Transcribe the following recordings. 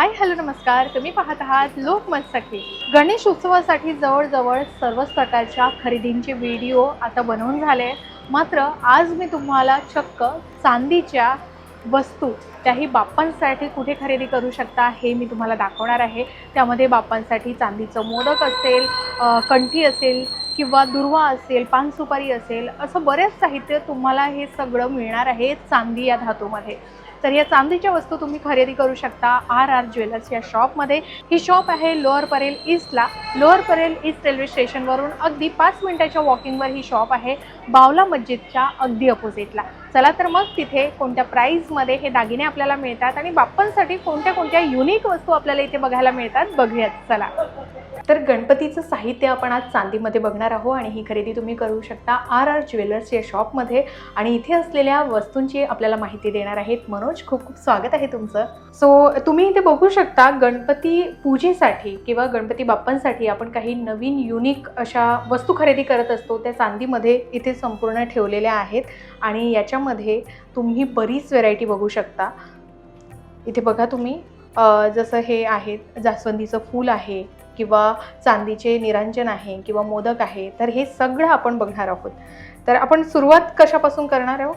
Hi hello नमस्कार. तुम्ही पाहत आहात लोकमत सखी गणेश उत्सवासाठी जवळजवळ सर्वच प्रकारच्या खरेदींचे व्हिडिओ आता बनवून झाले मात्र आज मी तुम्हाला चक्क चांदीच्या वस्तू त्याही बाप्पांसाठी कुठे खरेदी करू शकता हे मी तुम्हाला दाखवणार आहे. त्यामध्ये बाप्पांसाठी चांदीचं मोदक असेल कंठी असेल किंवा दुर्वा असेल पानसुपारी असेल असं बरेच साहित्य तुम्हाला हे सगळं मिळणार आहे चांदी या धातूमध्ये. तर या चांदीच्या वस्तू तुम्ही खरेदी करू शकता. आर आर ज्वेलर्स या शॉपमध्ये. ही शॉप आहे लोअर परेल ईस्टला. लोअर परेल ईस्ट रेल्वे स्टेशनवरून अगदी पाच मिनिटाच्या वॉकिंगवर ही शॉप आहे. बावला मस्जिदच्या अगदी अपोजिटला. चला तर मग तिथे कोणत्या प्राईजमध्ये हे दागिने आपल्याला मिळतात आणि बाप्पांसाठी कोणत्या कोणत्या युनिक वस्तू आपल्याला इथे बघायला मिळतात बघूयात. चला. तर गणपतीचं साहित्य आपण आज चांदीमध्ये बघणार आहोत आणि ही खरेदी तुम्ही करू शकता आर आर ज्वेलर्स या शॉपमध्ये. आणि इथे असलेल्या वस्तूंची आपल्याला माहिती देणार आहेत मनोज. खूप खूप स्वागत आहे तुमचं. सो तुम्ही इथे बघू शकता गणपती पूजेसाठी किंवा गणपती बाप्पांसाठी आपण काही नवीन युनिक अशा वस्तू खरेदी करत असतो. त्या चांदीमध्ये इथे संपूर्ण ठेवलेल्या आहेत. आणि याच्यामध्ये तुम्ही बरीच व्हेरायटी बघू शकता. इथे बघा तुम्ही. जसं हे आहे जास्वंदीचं फूल आहे. किंवा चांदीचे निरांजन आहे किंवा मोदक आहे तर हे सगळं आपण बघणार आहोत. तर आपण सुरुवात कशापासून करणार आहोत?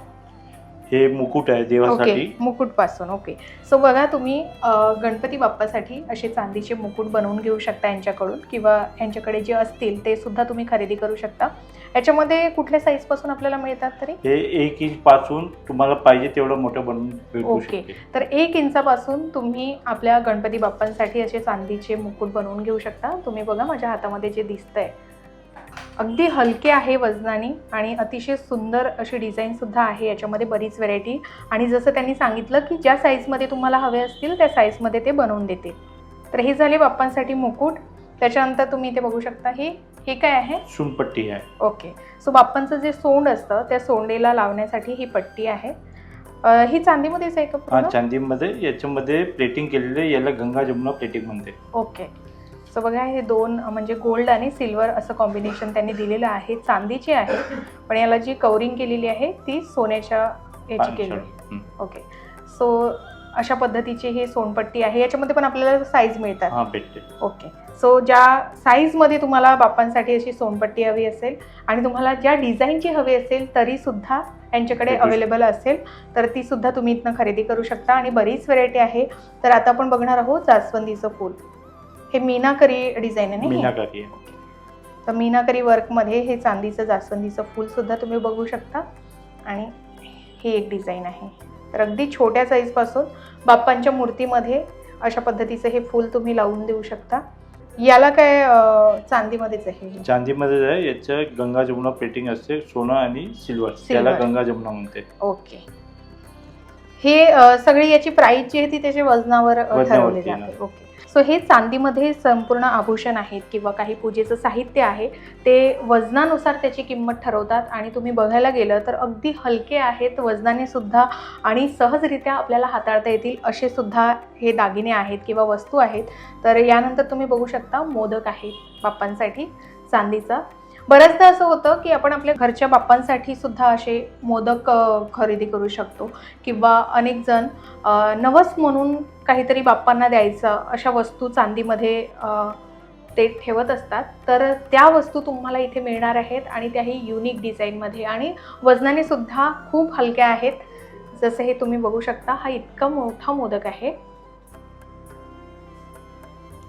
हे मुकुट आहे ओके देवासाठी मुकुटपासून ओके. सो बघा तुम्ही अ, गणपती बाप्पासाठी असे चांदीचे मुकुट बनवून घेऊ शकता यांच्याकडून किंवा यांच्याकडे जे असतील ते सुद्धा तुम्ही खरेदी करू शकता. याच्यामध्ये कुठल्या साईजपासून आपल्याला मिळतात तरी? हे एक इंच पासून तुम्हाला पाहिजे तेवढं मोठं बनवून भेटू ओके. शकते. तर एक इंचापासून तुम्ही आपल्या गणपती बाप्पांसाठी असे चांदीचे मुकुट बनवून घेऊ शकता. तुम्ही बघा माझ्या हातामध्ये जे दिसतंय अगदी हलके आहे वजनाने आणि अतिशय सुंदर अशी डिझाईन सुद्धा आहे. याच्यामध्ये बरीच व्हेरायटी आणि जसं त्यांनी सांगितलं की ज्या साईजमध्ये तुम्हाला हवे असतील त्या साईजमध्ये ते बनवून देतील तर हे झाले बाप्पांसाठी मुकुट. त्याच्यानंतर तुम्ही इथे बघू शकता हे हे काय आहे? सुनपट्टी आहे. ओके. सो बाप्पांचं जे सोंड असतं त्या सोंडेला लावण्यासाठी ही पट्टी आहे. ही चांदीमध्येच आहे का? चांदीमध्ये याच्यामध्ये प्लेटिंग केलेली याला गंगा जमुना प्लेटिंग म्हणते ओके. सो बघा हे दोन म्हणजे गोल्ड आणि सिल्वर असं कॉम्बिनेशन त्यांनी दिलेलं आहे. चांदीची आहे पण याला जी कवरिंग केलेली आहे ती सोन्याच्या याची केली आहे. ओके सो अशा पद्धतीची ही सोनपट्टी आहे. याच्यामध्ये पण आपल्याला साईज मिळतात. ओके सो ज्या साईजमध्ये तुम्हाला बाप्पांसाठी अशी सोनपट्टी हवी असेल आणि तुम्हाला ज्या डिझाईनची हवी असेल तरी सुद्धा यांच्याकडे अवेलेबल असेल तर ती सुद्धा तुम्ही इथनं खरेदी करू शकता. आणि बरीच व्हेरायटी आहे. तर आता आपण बघणार आहोत जास्वंदीचं फूल. हे मीनाकरी डिझाईन आहे ना हे? मीनाकारी आहे. तर मीनाकरी वर्कमध्ये हे चांदीचं जास्वंदीचं फूल सुद्धा तुम्ही बघू शकता. आणि ही एक डिझाईन आहे. तर अगदी छोट्या साईजपासून बाप्पांच्या मूर्तीमध्ये अशा पद्धतीचं हे फूल तुम्ही लावून देऊ शकता. याला काय अं, चांदीमध्येच आहे हे. चांदीमध्ये आहे. याच्या गंगा जमुना प्लेटिंग असते सोनं आणि सिल्वर. त्याला गंगा जमुना म्हणते. ओके. हे अं, सगळी याची प्राइस जी आहे ती त्याच्या वजनावर अं, वजनावरती ठरवली जाते. ओके. सो हे चांदीमध्ये संपूर्ण आभूषण आहेत किंवा काही पूजेचं साहित्य आहे. ते वजनानुसार त्याची किंमत ठरवतात आणि तुम्ही बघायला गेलं तर अगदी हलके आहेत वजनाने सुद्धा आणि सहजरित्या आपल्याला हाताळता येतील असे सुद्धा हे दागिने आहेत किंवा वस्तू आहेत. तर यानंतर तुम्ही बघू शकता मोदक आहेत बाप्पांसाठी चांदीचा. बऱ्याचदा असं होतं की आपण आपल्या घरच्या बाप्पांसाठी सुद्धा असे मोदक खरेदी करू शकतो. किंवा अनेक जण नवस म्हणून काहीतरी बाप्पांना द्यायचं अशा वस्तू चांदीमध्ये ते ठेवत असतात. तर त्या वस्तू तुम्हाला इथे मिळणार आहेत आणि त्याही युनिक डिझाईनमध्ये आणि वजनाने सुद्धा खूप हलक्या आहेत. जसं हे तुम्ही बघू शकता हा इतका मोठा मोदक आहे.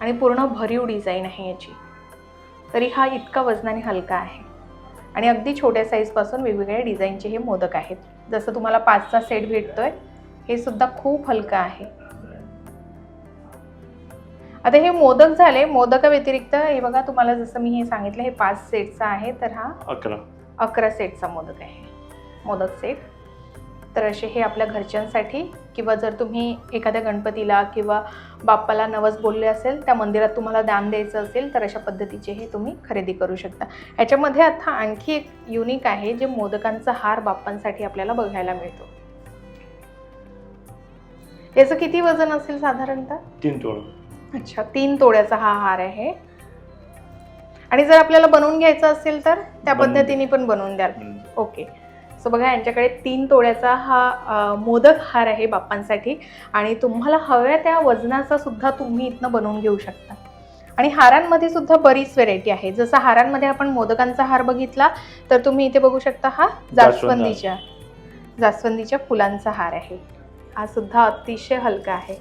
आणि पूर्ण भरीव डिझाईन आहे याची. तरी हा इतका वजनाने हलका आहे. आणि अगदी छोट्या साईजपासून वेगवेगळ्या डिझाईनचे हे मोदक आहेत. जसं तुम्हाला पाचचा सेट भेटतोय हे सुद्धा खूप हलकं आहे. आता हे मोदक झाले. मोदका व्यतिरिक्त हे बघा तुम्हाला जसं मी हे सांगितलं हे पाच सेटचा आहे तर हा अकरा. अकरा सेटचा मोदक आहे. मोदक सेट. तर असे हे आपल्या घरच्यांसाठी किंवा जर तुम्ही एखाद्या गणपतीला किंवा बाप्पाला नवस बोलले असेल त्या मंदिरात तुम्हाला दान द्यायचं असेल तर अशा पद्धतीचे हे तुम्ही खरेदी करू शकता. याच्यामध्ये आता आणखी एक युनिक आहे जे मोदकांचा हार बाप्पांसाठी आपल्याला बघायला मिळतो. याचं किती वजन असेल साधारणतः? तीन तोळ. अच्छा तीन तोड्याचा हा हार आहे. आणि जर आपल्याला बनवून घ्यायचं असेल तर त्या पद्धतीने पण बनवून द्याल. ओके. सो बघा यांच्याकडे तीन तोड्याचा हा मोदक हार आहे बाप्पांसाठी. आणि तुम्हाला हव्या त्या वजनाचा सुद्धा तुम्ही इथनं बनवून घेऊ शकता. आणि हारांमध्ये सुद्धा बरीच व्हेरायटी आहे. जसं हारांमध्ये आपण मोदकांचा हार बघितला तर तुम्ही इथे बघू शकता हा जास्वंदीच्या जास्वंदीच्या फुलांचा हार आहे. हा सुद्धा अतिशय हलका आहे.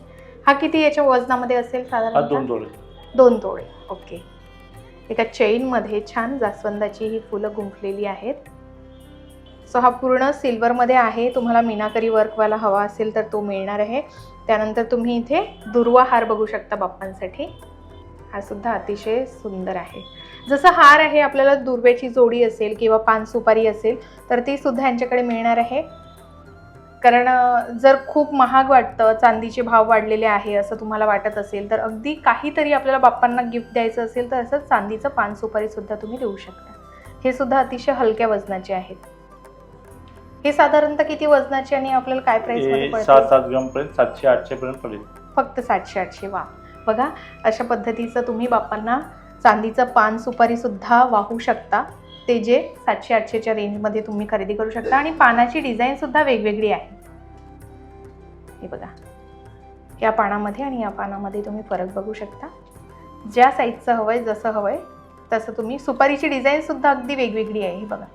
हा किती याच्या वजनामध्ये असेल हा दोन साधारण तोळे दोन तोळे ओके. एका चेनमध्ये छान जास्वंदाची ही फुलं गुंफलेली आहेत. सो हा पूर्ण सिल्वरमध्ये आहे. तुम्हाला मीनाकरी वर्कवाला हवा असेल तर तो मिळणार आहे. त्यानंतर तुम्ही इथे दुर्वा हार बघू शकता बाप्पांसाठी. हा सुद्धा अतिशय सुंदर आहे. जसं हार आहे आपल्याला दुर्व्याची जोडी असेल किंवा पान सुपारी असेल तर ती सुद्धा यांच्याकडे मिळणार आहे. कारण जर खूप महाग वाटतं चांदीचे भाव वाढलेले आहे असं तुम्हाला वाटत असेल तर अगदी काहीतरी आपल्याला बाप्पांना गिफ्ट द्यायचं असेल तर असं चांदीचं पान सुपारी सुद्धा तुम्ही देऊ शकता. हे सुद्धा अतिशय हलक्या वजनाचे आहेत. हे साधारणतः किती वजनाचे आणि आपल्याला काय प्राइसमध्ये सात सात ग्राम पर्यंत सातशे आठशे पर्यंत पडेल. फक्त सातशे आठशे वा. बघा अशा पद्धतीचं तुम्ही बाप्पांना चांदीचं पान सुपारी सुद्धा वाहू शकता. ते जे सातशे आठशेच्या रेंजमध्ये तुम्ही खरेदी करू शकता. आणि पानाची डिझाईनसुद्धा वेगवेगळी आहे. हे बघा. या पानामध्ये आणि या पानामध्ये तुम्ही फरक बघू शकता. ज्या साईजचं हवंय जसं हवंय तसं तुम्ही सुपारीची डिझाईनसुद्धा अगदी वेगवेगळी आहे. ही बघा.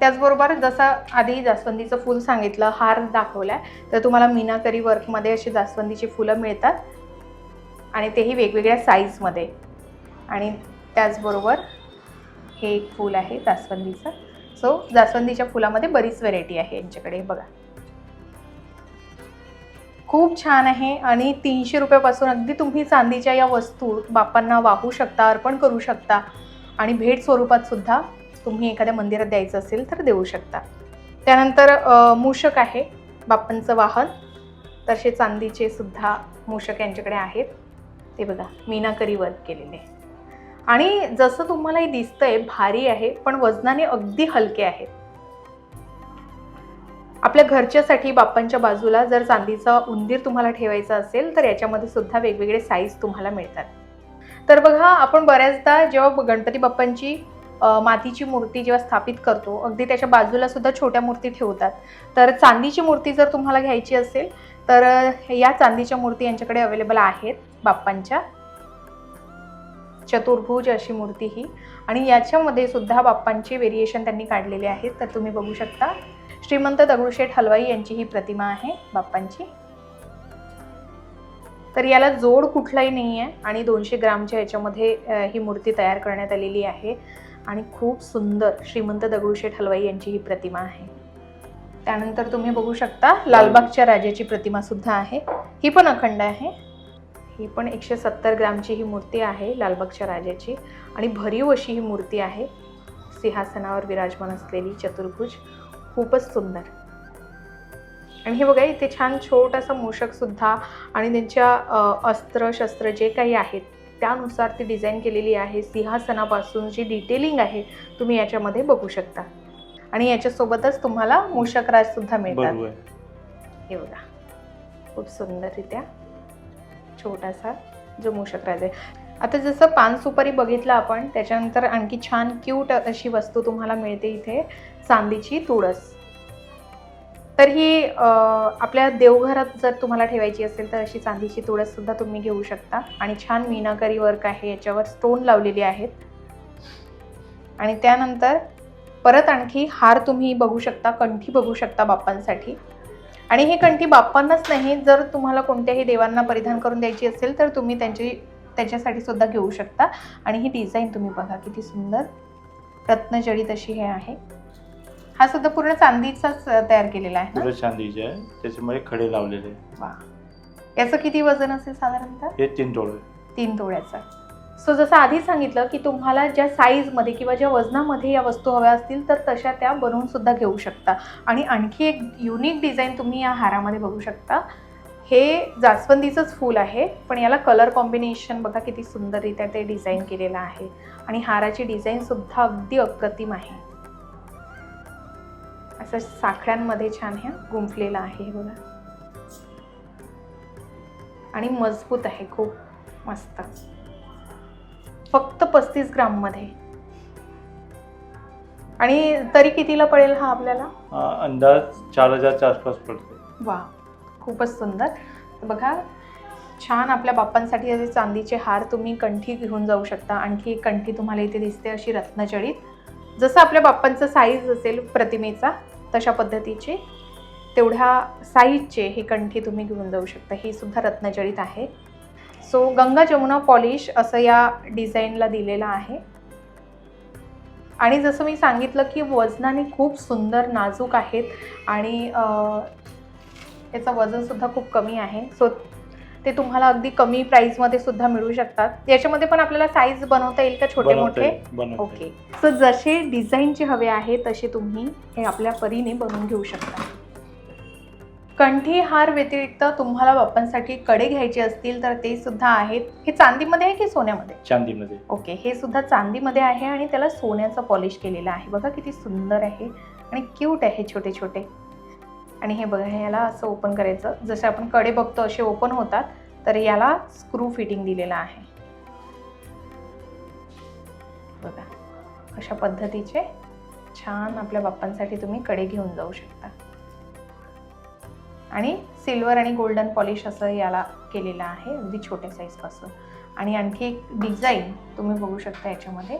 त्याचबरोबर जसं आधी जास्वंदीचं फूल सांगितलं हार दाखवलाय तर तुम्हाला मीनाकरी वर्कमध्ये अशी जास्वंदीची फुलं मिळतात. आणि तेही वेगवेगळ्या साईजमध्ये आणि त्याचबरोबर हे एक फूल आहे जास्वंदीचं. सो जास्वंदीच्या फुलामध्ये बरीच व्हेरायटी आहे यांच्याकडे बघा. खूप छान आहे आणि तीनशे रुपयापासून अगदी तुम्ही चांदीच्या या वस्तू बापांना वाहू शकता अर्पण करू शकता आणि भेट स्वरूपात सुद्धा तुम्ही एखाद्या मंदिरात द्यायचं असेल तर देऊ शकता. त्यानंतर मूषक आहे बाप्पांचं वाहन. तसे चांदीचे सुद्धा मूषक यांच्याकडे आहेत. ते बघा मीनाकरी वर्क केलेले. आणि जसं तुम्हाला हे दिसतंय भारी आहे पण वजनाने अगदी हलके आहेत आपल्या घरच्यासाठी बाप्पांच्या बाजूला जर चांदीचा उंदीर तुम्हाला ठेवायचा असेल तर याच्यामध्ये सुद्धा वेगवेगळे साईज तुम्हाला मिळतात. तर बघा आपण बऱ्याचदा जेव्हा गणपती बाप्पांची मातीची मूर्ती जेव्हा स्थापित करतो अगदी त्याच्या बाजूला सुद्धा छोट्या मूर्ती ठेवतात. तर चांदीची मूर्ती जर तुम्हाला घ्यायची असेल तर या चांदीच्या मूर्ती यांच्याकडे अवेलेबल आहेत बाप्पांच्या. चतुर्भुज अशी मूर्ती ही. आणि याच्यामध्ये सुद्धा बाप्पांचे व्हेरिएशन त्यांनी काढलेले आहेत तर तुम्ही बघू शकता. श्रीमंत दगडूशेठ हलवाई यांची ही प्रतिमा आहे बाप्पांची. तर याला जोड कुठलाही नाही आहे आणि दोनशे ग्रामच्या याच्यामध्ये ही मूर्ती तयार करण्यात आलेली आहे. आणि खूप सुंदर श्रीमंत दगडूशेठ हलवाई यांची ही प्रतिमा आहे. त्यानंतर तुम्ही बघू शकता लालबागच्या राजाची प्रतिमा सुद्धा आहे. ही पण अखंड आहे. ही पण एकशे सत्तर ग्रामची ही मूर्ती आहे लालबागच्या राजाची. आणि भरीव अशी ही मूर्ती आहे. सिंहासनावर विराजमान असलेली चतुर्भुज खूपच सुंदर. आणि हे बघा इथे छान छोटासा मूषक सुद्धा आणि त्यांच्या अस्त्र शस्त्र जे काही आहेत त्यानुसार ती डिझाईन केलेली आहे. सिंहासनापासून जी डिटेलिंग आहे तुम्ही याच्यामध्ये बघू शकता. आणि याच्यासोबतच तुम्हाला मूषकराज सुद्धा मिळतात. हे बघा खूप सुंदररित्या छोटासा जो मूषकराज आहे. आता जसं पान सुपारी बघितलं आपण त्याच्यानंतर आणखी छान क्यूट अशी वस्तू तुम्हाला मिळते इथे चांदीची तुळस. तर ही आपल्या देवघरात जर तुम्हाला ठेवायची असेल तर अशी चांदीची तुळस सुद्धा तुम्ही घेऊ शकता. आणि छान मीनाकरी वर्क आहे याच्यावर स्टोन लावलेली आहेत. आणि त्यानंतर परत आणखी हार तुम्ही बघू शकता कंठी बघू शकता बाप्पांसाठी. आणि ही कंठी बाप्पांनाच नाही जर तुम्हाला कोणत्याही देवांना परिधान करून द्यायची असेल तर तुम्ही त्यांची त्याच्यासाठी सुद्धा घेऊ शकता. आणि ही डिझाईन तुम्ही बघा किती सुंदर. रत्नजडित अशी हे आहे. हा सुद्धा पूर्ण चांदीचाच तयार केलेला आहे ना? चांदीचे आहे. त्याच्यामध्ये खडे लावलेले. आहे. वा याचं किती वजन असेल साधारणतः? हे तीन तोळे. तीन तोड्याचा सो जसं आधी सांगितलं की तुम्हाला ज्या साईजमध्ये किंवा ज्या वजनामध्ये या वस्तू हव्या असतील तर तशा त्या बनवून सुद्धा घेऊ शकता. आणि आणखी एक युनिक डिझाईन तुम्ही या हारामध्ये बघू शकता. हे जास्वंदीचंच फूल आहे पण याला कलर कॉम्बिनेशन बघा किती सुंदररित्या ते डिझाईन केलेलं आहे. आणि हाराची डिझाईनसुद्धा अगदी अप्रतिम आहे. असं साखळ्यांमध्ये छान ह्या गुंफलेलं आहे बघा. आणि मजबूत आहे खूप मस्त. फक्त पस्तीस ग्राममध्ये आणि तरी कितीला पडेल हा आपल्याला? अंदाज चार हजारच्या आसपास पडते. वा खूपच सुंदर. बघा छान आपल्या बाप्पांसाठी असे चांदीचे हार तुम्ही कंठी घेऊन जाऊ शकता. आणखी एक कंठी तुम्हाला इथे दिसते अशी रत्नजडीत जसं आपल्या बाप्पांचं साईज असेल प्रतिमेचा तशा पद्धतीचे. तेवढ्या साईजचे ही कंठी तुम्ही घेऊन जाऊ शकता. ही सुद्धा रत्नजडीत आहे. सो गंगा जमुना पॉलिश असं या डिझाईनला दिलेलं आहे. आणि जसं मी सांगितलं की वजनाने खूप सुंदर नाजूक आहेत आणि याचं वजनसुद्धा खूप कमी आहे. सो ते तुम्हाला अगदी कमी प्राईसमध्ये सुद्धा मिळू शकतात. याच्यामध्ये पण आपल्याला साईज बनवता येईल का छोटे मोठे? ओके. सो जसे डिझाईनचे हवे आहे तसे तुम्ही हे आपल्या परीने बनवून घेऊ शकता. कंठी हार व्यतिरिक्त तुम्हाला बाप्पांसाठी कडे घ्यायचे असतील तर ते सुद्धा आहेत. हे चांदीमध्ये आहे की सोन्यामध्ये? चांदीमध्ये. ओके हे सुद्धा चांदीमध्ये आहे आणि त्याला सोन्याचं पॉलिश केलेलं आहे. बघा किती सुंदर आहे आणि क्यूट आहे छोटे छोटे. आणि हे बघा याला असं ओपन करायचं. जसे आपण कडे बघतो असे ओपन होतात तर याला स्क्रू फिटिंग दिलेलं आहे. बघा अशा पद्धतीचे छान आपल्या बाप्पांसाठी तुम्ही कडे घेऊन जाऊ शकता. आणि सिल्वर आणि गोल्डन पॉलिश असं याला केलेलं आहे अगदी छोट्या साईजपासून आणि आणखी एक डिझाईन तुम्ही बघू शकता याच्यामध्ये.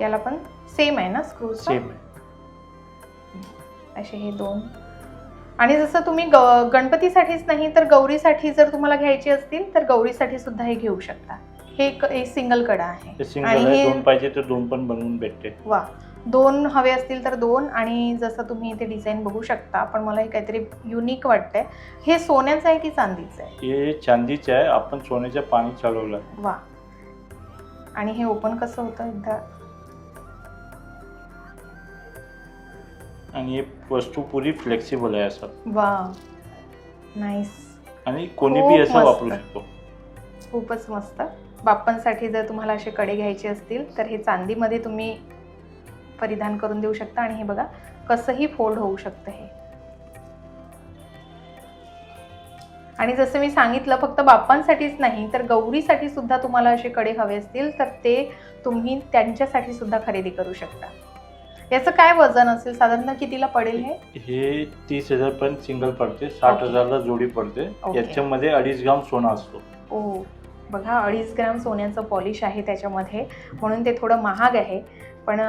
याला पण सेम आहे ना? स्क्रू सेम असे हे दोन. आणि जसं तुम्ही ग गणपतीसाठीच नाही तर गौरीसाठी जर तुम्हाला घ्यायचे असतील तर गौरीसाठी सुद्धा हे घेऊ शकता. हे एक सिंगल कडा आहे. आणि हे- दोन पाहिजे तर दोन पण बनवून भेटते. वा. दोन हवे असतील तर दोन आणि जसं तुम्ही इथे डिझाईन बघू शकता पण मला हे काहीतरी युनिक वाटतंय. हे सोन्याचं आहे की चांदीचं आहे? हे चांदीचे आहे. आपण सोन्याच्या पाणी चालवलं. वा. आणि हे ओपन कसं होतं एकदा? आणि हे वस्तू पुरी फ्लेक्सिबल आहे असं. वा. नाईस आणि कोणी खूप बी असं मस्त. वापरू शकतो. खूपच मस्त. बाप्पांसाठी जर तुम्हाला असे कडे घ्यायचे असतील तर हे चांदीमध्ये तुम्ही परिधान करून देऊ शकता आणि हे बघा कसंही फोल्ड होऊ शकतं हे. आणि जसं मी सांगितलं फक्त बाप्पांसाठीच नाही तर गौरीसाठी सुद्धा तुम्हाला असे कडे हवे असतील तर ते तुम्ही त्यांच्यासाठी सुद्धा खरेदी करू शकता. याचं काय वजन असेल? साधारण कितीला पडेल हे? हे तीस हजार पर्यंत सिंगल पडते साठ. हजारला जोडी पडते. याच्यामध्ये अडीच ग्राम सोना असतो. ओ बघा अडीच ग्राम सोन्याचं पॉलिश आहे त्याच्यामध्ये म्हणून ते थोडं महाग आहे. पण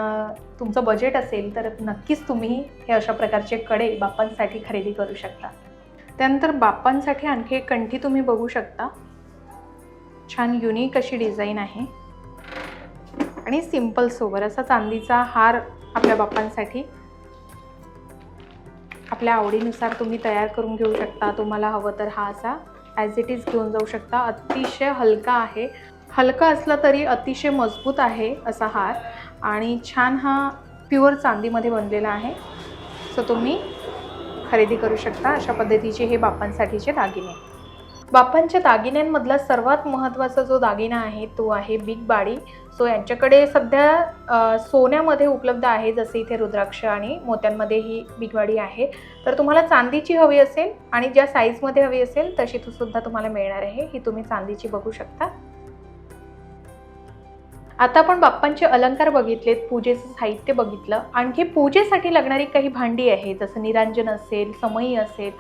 तुमचं बजेट असेल तर नक्कीच तुम्ही हे अशा प्रकारचे कडे बाप्पांसाठी खरेदी करू शकता. त्यानंतर बाप्पांसाठी आणखी एक कंठी तुम्ही बघू शकता. छान युनिक अशी डिझाईन आहे. आणि सिंपल सोबर असा चांदीचा हार आपल्या बाप्पांसाठी. आपल्या आवडीनुसार तुम्ही तयार करून घेऊ शकता. तुम्हाला हवं तर हा असा ॲज इट इज घेऊन जाऊ शकता. अतिशय हलका आहे. हलका असला तरी अतिशय मजबूत आहे असा हार. आणि छान हा प्युअर चांदीमध्ये बनलेला आहे. सो तुम्ही खरेदी करू शकता अशा पद्धतीचे हे बाप्पांसाठीचे दागिने. बाप्पांच्या दागिन्यांमधला सर्वात महत्त्वाचा जो दागिना आहे तो आहे बिग बाडी. सो यांच्याकडे सध्या सोन्यामध्ये उपलब्ध आहे जसे इथे रुद्राक्ष आणि मोत्यांमध्ये ही बिग बाडी आहे. तर तुम्हाला चांदीची हवी असेल आणि ज्या साईजमध्ये हवी असेल तशी तू सुद्धा तुम्हाला मिळणार आहे. ही तुम्ही चांदीची बघू शकता. आता आपण बाप्पांचे अलंकार बघितलेत पूजेचं साहित्य बघितलं. आणखी पूजेसाठी लागणारी काही भांडी आहे जसं निरांजन असेल समई असेल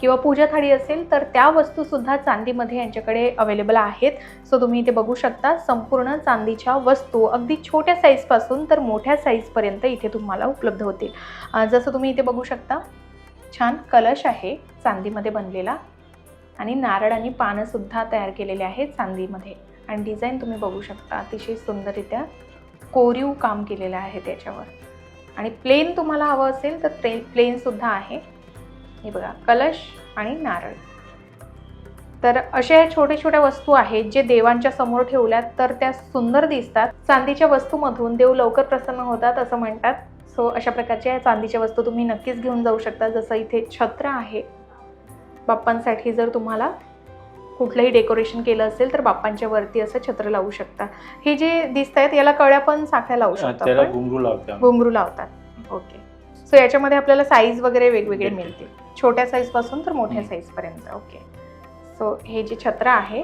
किंवा पूजा थाळी असेल तर त्या वस्तूसुद्धा चांदीमध्ये यांच्याकडे अवेलेबल आहेत. सो तुम्ही इथे बघू शकता संपूर्ण चांदीच्या वस्तू अगदी छोट्या साईजपासून तर मोठ्या साईजपर्यंत इथे तुम्हाला उपलब्ध होतील. जसं तुम्ही इथे बघू शकता छान कलश आहे चांदीमध्ये बनलेला. आणि नारळ आणि पानंसुद्धा तयार केलेले आहेत चांदीमध्ये. आणि डिझाईन तुम्ही बघू शकता अतिशय सुंदररित्या कोरीव काम केलेलं आहे त्याच्यावर. आणि प्लेन तुम्हाला हवं असेल तर प्ले प्लेनसुद्धा आहे. हे बघा कलश आणि नारळ. तर अशा या छोट्या छोट्या वस्तू आहेत जे देवांच्या समोर ठेवल्यात तर त्या सुंदर दिसतात. चांदीच्या वस्तूमधून देव लवकर प्रसन्न होतात असं म्हणतात. सो अशा प्रकारच्या या चांदीच्या वस्तू तुम्ही नक्कीच घेऊन जाऊ शकता जसं इथे छत्र आहे. बाप्पांसाठी जर तुम्हाला कुठलंही डेकोरेशन केलं असेल तर बाप्पांच्या वरती असं छत्र लावू शकता. हे जे दिसत आहेत याला कळ्या पण साख्या लावू शकतो. घुंगरू लावतात. ओके. सो याच्यामध्ये आपल्याला साईज वगैरे वेगवेगळे मिळतील. छोट्या साईजपासून तर मोठ्या. साईजपर्यंत ओके. सो हे जे छत्र आहे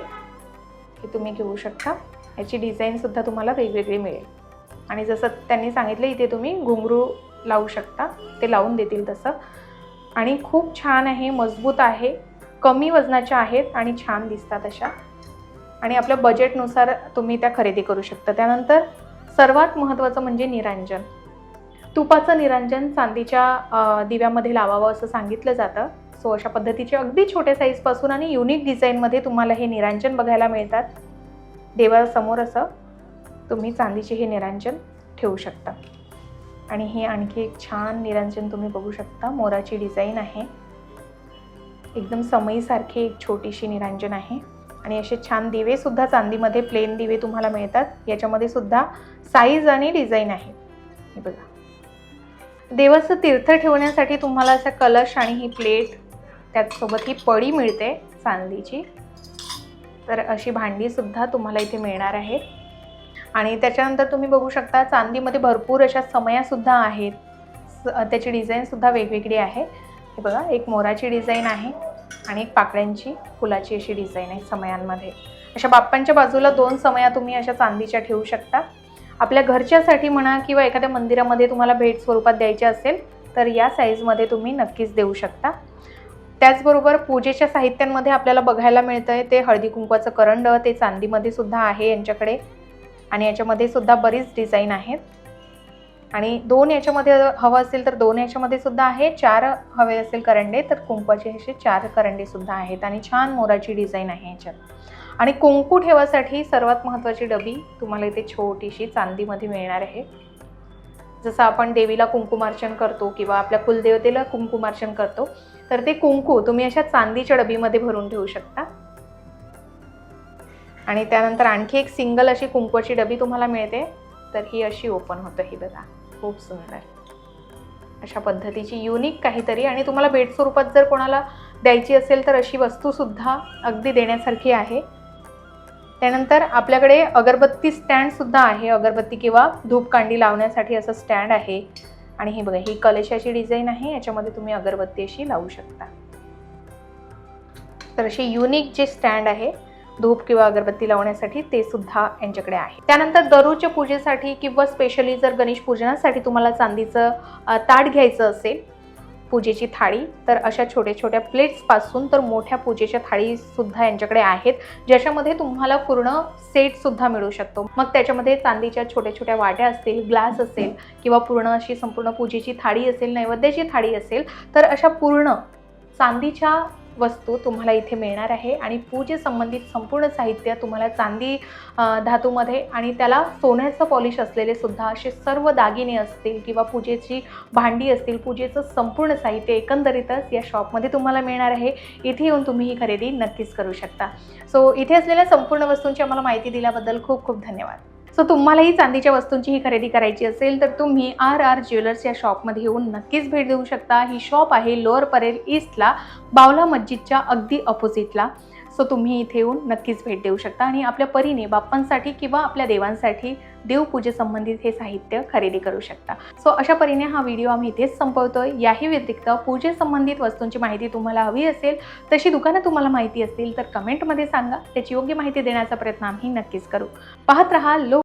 हे तुम्ही घेऊ शकता. याची डिझाईन सुद्धा तुम्हाला वेगवेगळी मिळेल. आणि जसं त्यांनी सांगितलं इथे तुम्ही घुंगरू लावू शकता. ते लावून देतील तसं. आणि खूप छान आहे मजबूत आहे. कमी वजनाच्या आहेत आणि छान दिसतात अशा. आणि आपल्या बजेटनुसार तुम्ही त्या खरेदी करू शकता. त्यानंतर सर्वात महत्त्वाचं म्हणजे निरांजन. तुपाचं निरांजन चांदीच्या दिव्यामध्ये लावावं असं सांगितलं जातं. सो अशा पद्धतीचे अगदी छोट्या साईजपासून आणि युनिक डिझाईनमध्ये तुम्हाला हे निरांजन बघायला मिळतात. देवासमोर असं तुम्ही चांदीचे हे निरांजन ठेवू शकता. आणि हे आणखी एक छान निरांजन तुम्ही बघू शकता. मोराची डिझाईन आहे. एकदम समईसारखी एक छोटीशी निरांजन आहे. आणि असे छान दिवेसुद्धा चांदीमध्ये प्लेन दिवे तुम्हाला मिळतात. याच्यामध्ये सुद्धा साईज आणि डिझाईन आहे. हे बघा. देवाचं तीर्थ ठेवण्यासाठी तुम्हाला असा कलश आणि ही प्लेट त्याचसोबत ही पडी मिळते चांदीची. तर अशी भांडीसुद्धा तुम्हाला इथे मिळणार आहेत आणि त्याच्यानंतर तुम्ही बघू शकता चांदीमध्ये भरपूर अशा समयासुद्धा आहेत. त्याची डिझाईनसुद्धा वेगवेगळी आहे. हे बघा एक मोराची डिझाईन आहे आणि एक पाकळ्यांची फुलाची अशी डिझाईन आहे समयांमध्ये. अशा बाप्पांच्या बाजूला दोन समया तुम्ही अशा चांदीच्या ठेवू शकता. आपल्या घरच्यासाठी म्हणा किंवा एखाद्या मंदिरामध्ये तुम्हाला भेट स्वरूपात द्यायची असेल तर या साईजमध्ये तुम्ही नक्कीच देऊ शकता. त्याचबरोबर पूजेच्या साहित्यांमध्ये आपल्याला बघायला मिळतं आहे ते हळदी कुंकवाचं करंड ते चांदीमध्ये सुद्धा आहे यांच्याकडे. आणि याच्यामध्ये सुद्धा बरीच डिझाईन आहेत. आणि दोन याच्यामध्ये हवं असेल तर दोन याच्यामध्ये सुद्धा आहे चार हवे असेल करंडे तर कुंकवाचे असे चार करंडे सुद्धा आहेत आणि छान मोराची डिझाईन आहे याच्यात. आणि कुंकू ठेवासाठी सर्वात महत्त्वाची डबी तुम्हाला इथे छोटीशी चांदीमध्ये मिळणार आहे. जसं आपण देवीला कुंकुमार्चन करतो किंवा आपल्या कुलदेवतेला कुंकुमार्चन करतो तर ते कुंकू तुम्ही अशा चांदीच्या डबीमध्ये भरून ठेवू शकता. आणि त्यानंतर आणखी एक सिंगल अशी कुंकवाची डबी तुम्हाला मिळते तर ही अशी ओपन होतं ही बघा. खूप सुंदर अशा पद्धतीची युनिक काहीतरी आणि तुम्हाला भेट स्वरूपात जर कोणाला द्यायची असेल तर अशी वस्तूसुद्धा अगदी देण्यासारखी आहे. त्यानंतर आपल्याकडे अगरबत्ती स्टँडसुद्धा आहे. अगरबत्ती किंवा धूपकांडी लावण्यासाठी असं स्टँड आहे. आणि हे बघा ही कलशाची डिझाईन आहे. याच्यामध्ये तुम्ही अगरबत्ती अशी लावू शकता. तर अशी युनिक जे स्टँड आहे धूप किंवा अगरबत्ती लावण्यासाठी ते सुद्धा यांच्याकडे आहे. त्यानंतर दररोजच्या पूजेसाठी किंवा स्पेशली जर गणेश पूजनासाठी तुम्हाला चांदीचं ताट घ्यायचं असेल पूजेची थाळी तर अशा छोट्या छोट्या प्लेट्सपासून तर मोठ्या पूजेच्या थाळीसुद्धा यांच्याकडे आहेत ज्याच्यामध्ये तुम्हाला पूर्ण सेटसुद्धा मिळू शकतो. मग त्याच्यामध्ये चांदीच्या छोट्या छोट्या वाट्या असतील ग्लास असेल किंवा पूर्ण अशी संपूर्ण पूजेची थाळी असेल नैवेद्याची थाळी असेल तर अशा पूर्ण चांदीच्या वस्तू तुम्हाला इथे मिळणार आहे आणि पूजेसंबंधित संपूर्ण साहित्य तुम्हाला चांदी धातूमध्ये आणि त्याला सोन्याचं पॉलिश असलेले सुद्धा असे सर्व दागिने असतील किंवा पूजेची भांडी असतील पूजेचं संपूर्ण साहित्य एकंदरीतच या शॉपमध्ये तुम्हाला मिळणार आहे. इथे येऊन तुम्ही ही खरेदी नक्कीच करू शकता. सो इथे असलेल्या संपूर्ण वस्तूंची आम्हाला माहिती दिल्याबद्दल खूप खूप धन्यवाद. सो तुम्हालाही चांदीच्या वस्तूंची ही खरेदी करायची असेल तर तुम्ही आर आर ज्वेलर्स या शॉपमध्ये येऊन नक्कीच भेट देऊ शकता. ही शॉप आहे लोअर परेल ईस्टला बावला मस्जिदच्या अगदी अपोजिटला. सो तुम्ही इथे येऊन नक्कीच भेट देऊ शकता आणि आपल्या परीने बाप्पांसाठी किंवा आपल्या देवांसाठी देवपूजेसंबंधित हे साहित्य खरेदी करू शकता. सो अशा परीने हा व्हिडिओ आम्ही इथेच संपवतोय. याही व्यतिरिक्त पूजेसंबंधित वस्तूंची माहिती तुम्हाला हवी असेल तशी दुकानं तुम्हाला माहिती असतील तर कमेंटमध्ये सांगा. त्याची योग्य माहिती देण्याचा प्रयत्न आम्ही नक्कीच करू. पाहत रहा लोक